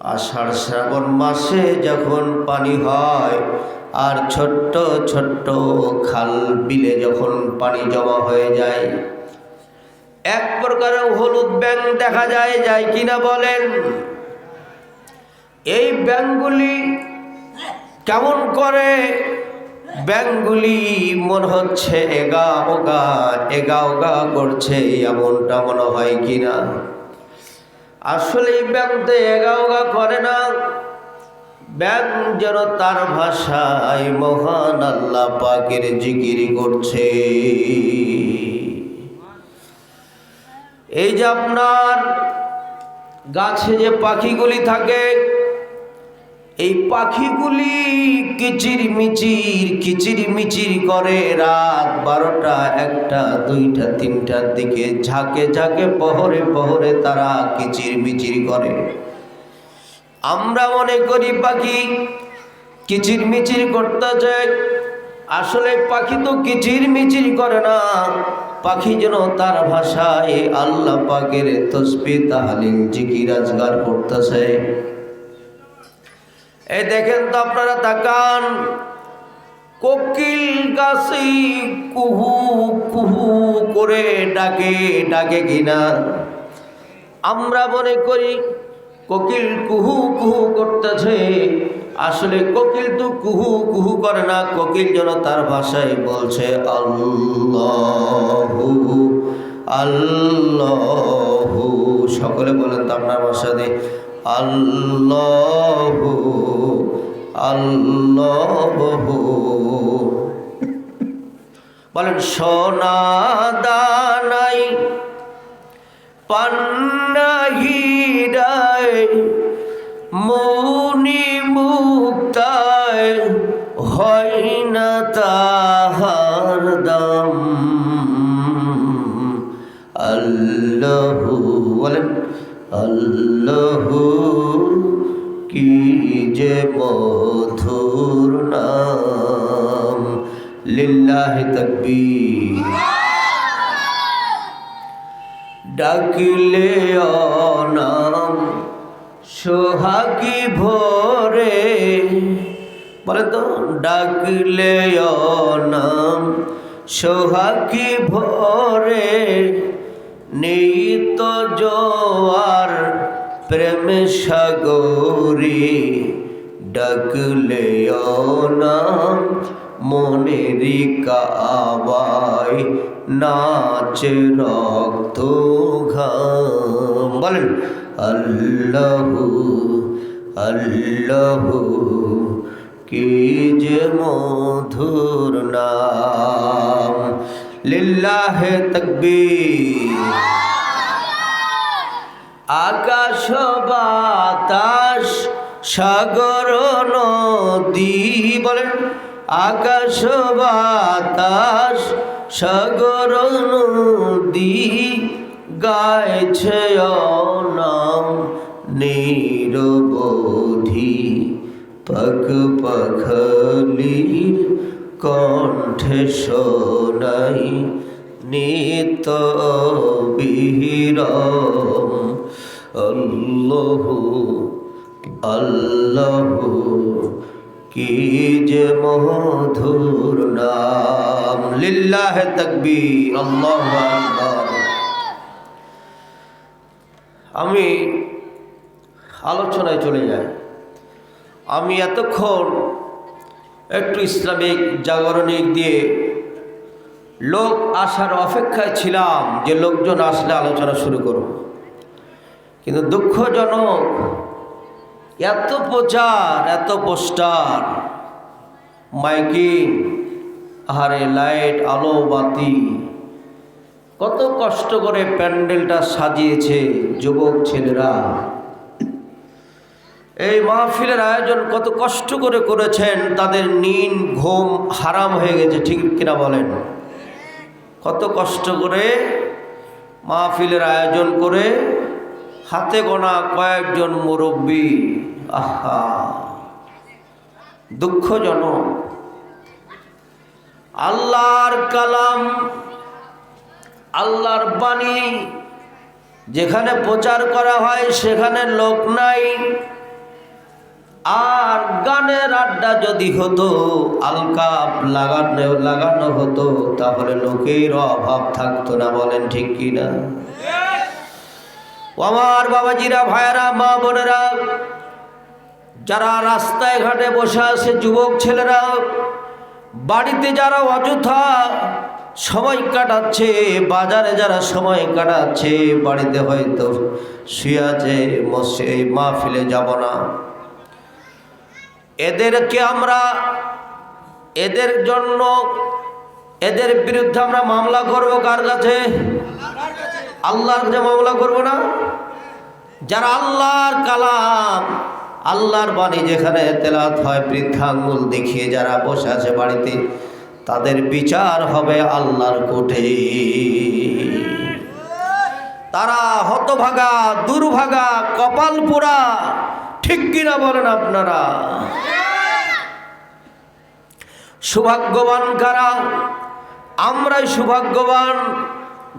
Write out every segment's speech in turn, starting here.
আষাঢ় শ্রাবণ মাসে যখন পানি হয়, আর ছোট্ট ছোট্ট খাল বিলে যখন পানি জমা হয়ে যায়, এক প্রকারের হলুদ ব্যাং দেখা যায় যায় কিনা বলেন? এই ব্যাংগুলি কেমন করে? ব্যাংগুলি মনে হচ্ছে এগা ওগা এগা ওগা করছে, এমনটা মনে হয় কিনা? আসলে এই ব্যাং তো এগা ওগা করে না। ব্যাং যেন তার ভাষায় মহান আল্লাহ পাকের জিকিরি করছে। এই যে আপনার গাছে যে পাখিগুলি থাকে এই পাখিগুলি কিচির মিচির কিচির মিচির করে রাত বারোটা, একটা, দুইটা, তিনটার দিকে ঝাঁকে ঝাঁকে পহরে পহরে তারা কিচির মিচির করে। আমরা মনে করি পাখি কিচির মিচির করতেছে আসলে পাখি তো কিচির মিচির করে না। পাখি যেন তার ভাষায় আল্লাহ পাকের তসবি তাহালিল জিকির আজগার করতেছে। এই দেখেন তো আপনারা তাকান। কোকিল গাছি কুহু কুহু করে ডাকে ডাকে কিনা। আমরা মনে করি কোকিল কুহু কুহু করতেছে। আসলে কোকিল তো কুহু কুহু করে না, কোকিল যেন তার ভাষায় বলছে, আল্লাহু আল্লাহু। সকলে বলেন তো আপনার ভাষাতে আল্লাহু আল্লাহু। বলেন সোনা দানাই পান্নাহিরায় মৌনি মুক্তায় হয় না তাহার দাম। আল্লাহু বলেন আল্লাহু কি যে মধুর নাম? লিল্লাহি তাকবীর। ডাকিলে অনাম সোহাগী ভোরে। বলে তো, ডাকিলে অনাম সোহাগী ভোরে। নিত জোয়ার প্রেম সাগরে, ডাকলে অনাম মনেরই কাবায়, নাচে রক্ত ঘাম। বলেন, আল্লাহু আল্লাহু, কি যে মধুর নাম। লিল্লাহে তকবীর। আকাশ বাতাস, সাগর, নদী বলেন। আকাশ বাতাস, সাগর, নদী, গাইছে নাম নিরবধি। পক পখলির কণ্ঠে শোনাই নিত বিহিরম আল্লাহ আল্লাহ, কি যে মধুর নাম। লিল্লাহ তকবীর, আল্লাহ আমি আলোচনায় চলে যাই। আমি এতক্ষণ একটু ইসলামিক জাগরণিক দিয়ে লোক আসার অপেক্ষায় ছিলাম যে লোকজন আসলে আলোচনা শুরু করব কিন্তু দুঃখজনক, এত প্রচার, এত পোস্টার, মাইকিং, আহারে লাইট, আলো, বাতি, কত কষ্ট করে প্যান্ডেলটা সাজিয়েছে যুবক ছেলেরা। এই মাহফিলের আয়োজন কত কষ্ট করে করেছেন, তাদের নিন, ঘুম হারাম হয়ে গেছে, ঠিক কিনা বলেন? কত কষ্ট করে মাহফিলের আয়োজন করে হাতে গোনা কয়েকজন মুরব্বী। আহা। দুঃখজনক। আল্লাহর কালাম, আল্লাহর বাণী যেখানে প্রচার করা হয় সেখানে লোক নাই। আর গানের আড্ডা যদি হতো, আলকাপ লাগানো লাগানো হতো, তাহলে লোকের অভাব থাকতো না, বলেন ঠিক কি না ও আমার বাবাজিরা, ভাইয়েরা, মা বোনেরা, যারা রাস্তায় ঘাটে বসে আছে, যুবক ছেলেরা, বাড়িতে যারা অযথা সময় কাটাচ্ছে, বাজারে যারা সময় কাটাচ্ছে, বাড়িতে হয়তো শুয়ে আছে এই মাহফিলে যাব না। এদেরকে আমরা, এদের জন্য, এদের বিরুদ্ধে আমরা মামলা করব কার কাছে? আল্লাহর কাছে মামলা করব না? যারা আল্লাহর কালাম, আল্লাহর বাণী যেখানে তেলাত হয় বৃদ্ধা আঙ্গুল দেখিয়ে যারা বসে আছে বাড়িতে, তাদের বিচার হবে আল্লাহর কোঠে তারা হতভাগা, দুর্ভাগা কপাল পোড়া ঠিক কিনা বলেন আপনারা? সৌভাগ্যবান কারা? আমরাই সৌভাগ্যবান।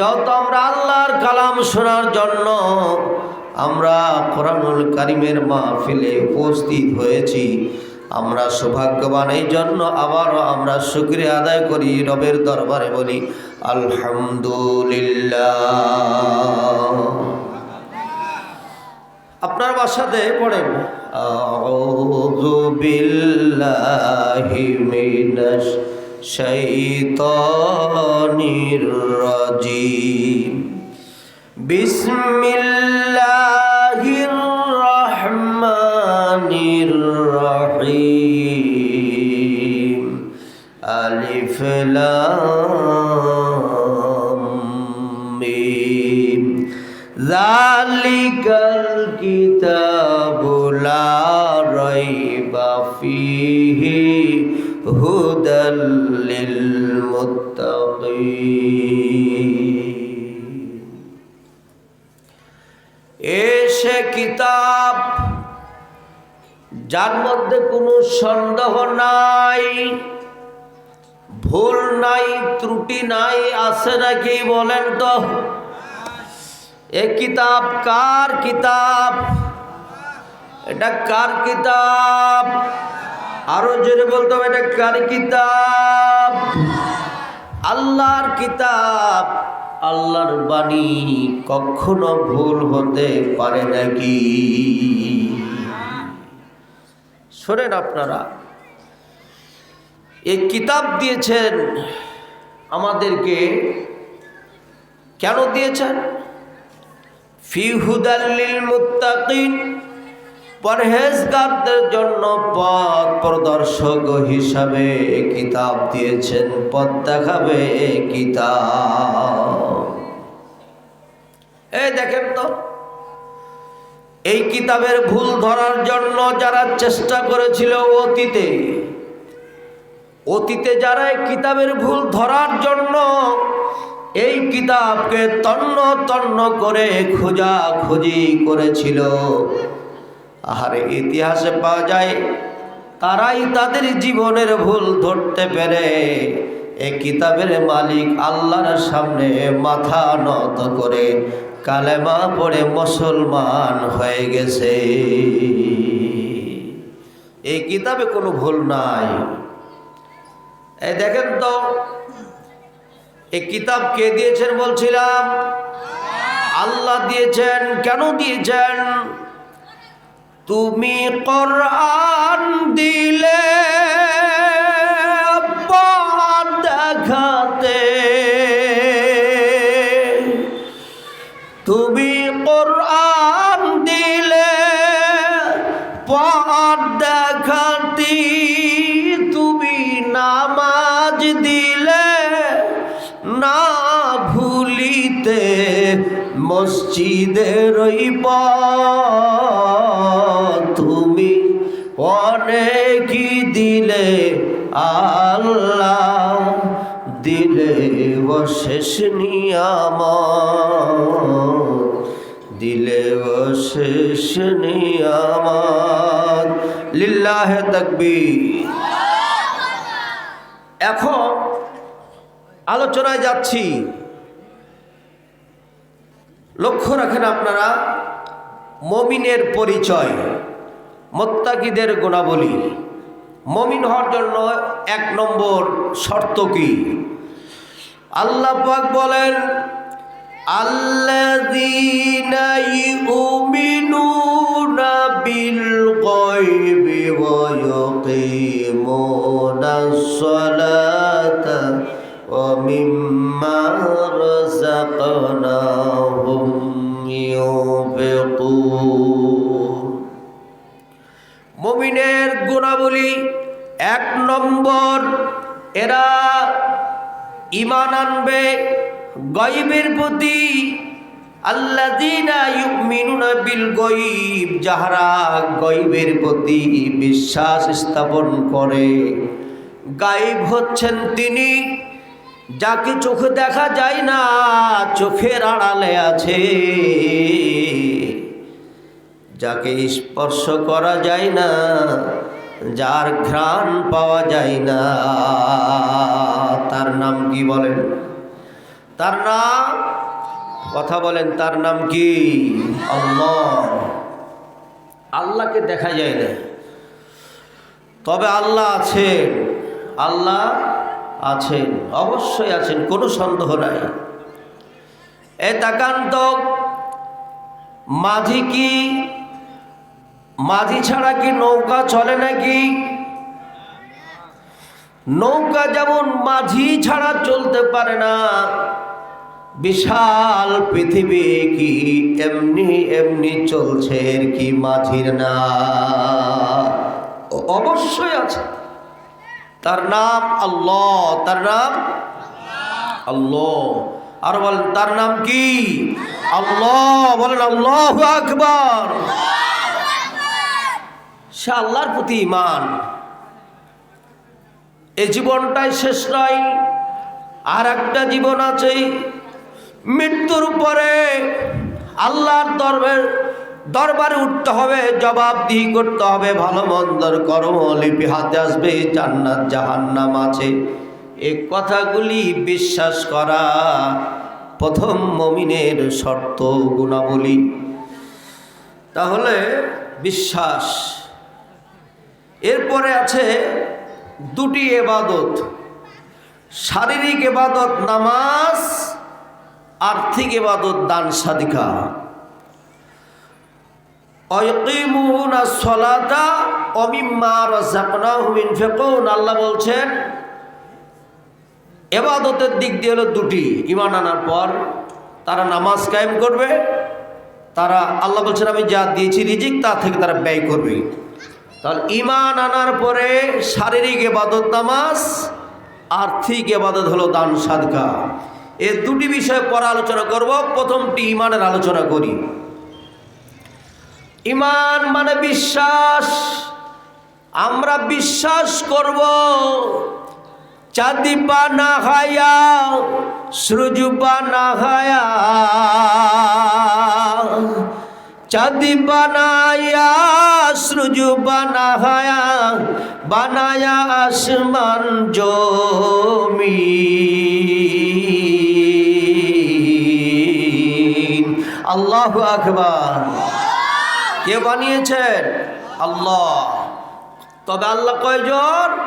যত আমরা আল্লাহর কালাম শোনার জন্য, আমরা কোরআনুল কারিমের মাহফিলে উপস্থিত হয়েছি। আমরা সৌভাগ্যবান এই জন্য আবারও আমরা শুক্রিয়া আদায় করি রবের দরবারে বলি, আলহামদুলিল্লাহ। আপনার বাসাতে পড়েন? আউযু বিল্লাহি মিনাশ الشيطان الرجيم بسم الله الرحمن الرحيم ألف لام ذلك الكتاب لا এসে কিতাব, যার মধ্যে কোনো সন্দেহ নাই, ভুল নাই, ত্রুটি নাই, আছে নাকি বলেন তো? এ কিতাব কার কিতাব? এটা কার কিতাব? আরও জোরে বলতে হবে, এটা কার কিতাব? আল্লাহর কিতাব। আল্লাহর বাণী কখনো ভুল হতে পারে নাকি? শোনেন আপনারা, এই কিতাব দিয়েছেন আমাদেরকে, কেন দিয়েছেন? ফি হুদাল্লিল মুত্তাকিন। পরহেজগারদের জন্য পথ প্রদর্শক হিসাবে কিতাব দিয়েছেন, পথ দেখাবে কিতাব। এই দেখেন তো, এই কিতাবের ভুল ধরার জন্য যারা চেষ্টা করেছিল অতীতে অতীতে যারা এই কিতাবের ভুল ধরার জন্য এই কিতাবকে তন্ন তন্ন করে খোঁজা খুঁজি করেছিল আর ইতিহাসে পাওয়া যায়, তারাই তাদের জীবনের ভুল ধরতে পেরে। এই কিতাবের মালিক আল্লাহর সামনে মাথা নত করে কালেমা পড়ে মুসলমান হয়ে গেছে। এই কিতাবে কোনো ভুল নাই। এই দেখেন তো এই কিতাব কে দিয়েছেন বলছিলাম? আল্লাহ দিয়েছেন। কেন দিয়েছেন? তুমি কোরআন দিলে দেখাতে। তুমি কোরআন দিলে পথ দেখাতি। তুমি নামাজ দিলে না ভুলিতে। মসজিদের ওই অনেকই দিলে? আল্লাহ দিলে অশেষ নিয়ামত। দিলে অশেষ নিয়ামত। লিল্লাহে তাকবীর। এখন আলোচনায় যাচ্ছি। লক্ষ্য রাখেন আপনারা, মমিনের পরিচয়। মোত্তাকিদের গুণাবলী। মমিন হওয়ার জন্য এক নম্বর শর্ত কি? আল্লাহ পাক বলেন ইউমিনুনা বিল এক নম্বর, এরা ইমান আনবে গয়বের প্রতি। গয়ব, যাহারা গয়বের প্রতি বিশ্বাস স্থাপন করে। গায়েব হচ্ছেন তিনি, যাকে চোখে দেখা যায় না, চোখের আড়ালে আছে। যাকে স্পর্শ করা যায় না যার ঘ্রাণ পাওয়া যায় না। তার নাম কি বলেন? তার নাম? কথা বলেন, তার নাম কি? আল্লাহ। আল্লাহকে দেখা যায় না। তবে আল্লাহ আছেন। আল্লাহ আছেন, অবশ্যই আছেন, কোনো সন্দেহ নাই। এ তাকান্ত মাঝি কি মাঝি ছাড়া কি নৌকা চলে নাকি? নৌকা যেমন মাঝি ছাড়া চলতে পারে না, বিশাল পৃথিবী কি এমনি এমনি চলছে কি মাঝির না অবশ্যই আছে। তার নাম আল্লাহ, তার নাম আল্লাহ। আর বলেন, তার নাম কি? আল্লাহ। বলেন, আল্লাহ আকবার। সে আল্লাহর প্রতি ইমান এ জীবনটাই শেষ নয় আর একটা জীবন আছে মৃত্যুর পরে আল্লাহর দরবার দরবারে উঠতে হবে, জবাবদিহি করতে হবে, ভালো মন্দর কর্ম লিপি হাতে আসবে, জান্নাত, জাহান্নাম আছে। এ কথাগুলি বিশ্বাস করা প্রথম মমিনের শর্ত, গুণাবলী। তাহলে বিশ্বাস এরপরে আছে দুটি এবাদত। শারীরিক এবাদত নামাজ, আর্থিক এবাদত দান সাদিকা। সলাতা আল্লাহ বলছেন, এবাদতের দিক দিয়ে হলো দুটি ইমান আনার পর তারা নামাজ কায়েম করবে, তারা আল্লাহ বলছেন, আমি যা দিয়েছি রিজিক তা থেকে তারা ব্যয় করবে। তাহলে ইমান আনার পরে শারীরিক এবাদত নামাজ, আর্থিক এবাদত হলো দান সাদকা। এ দুটি বিষয়ে পরে আলোচনা করব। প্রথমটি ইমানের আলোচনা করি। ইমান মানে বিশ্বাস। আমরা বিশ্বাস করব। চাঁদিপা না খায়া সূর্যপা না খায়া চাঁদি বানায়া, সূর্য বানায়া বানায়া আসমান জমি। আল্লাহ আকবার। কে বানিয়েছেন? আল্লাহ। তবে আল্লাহ কয়জন?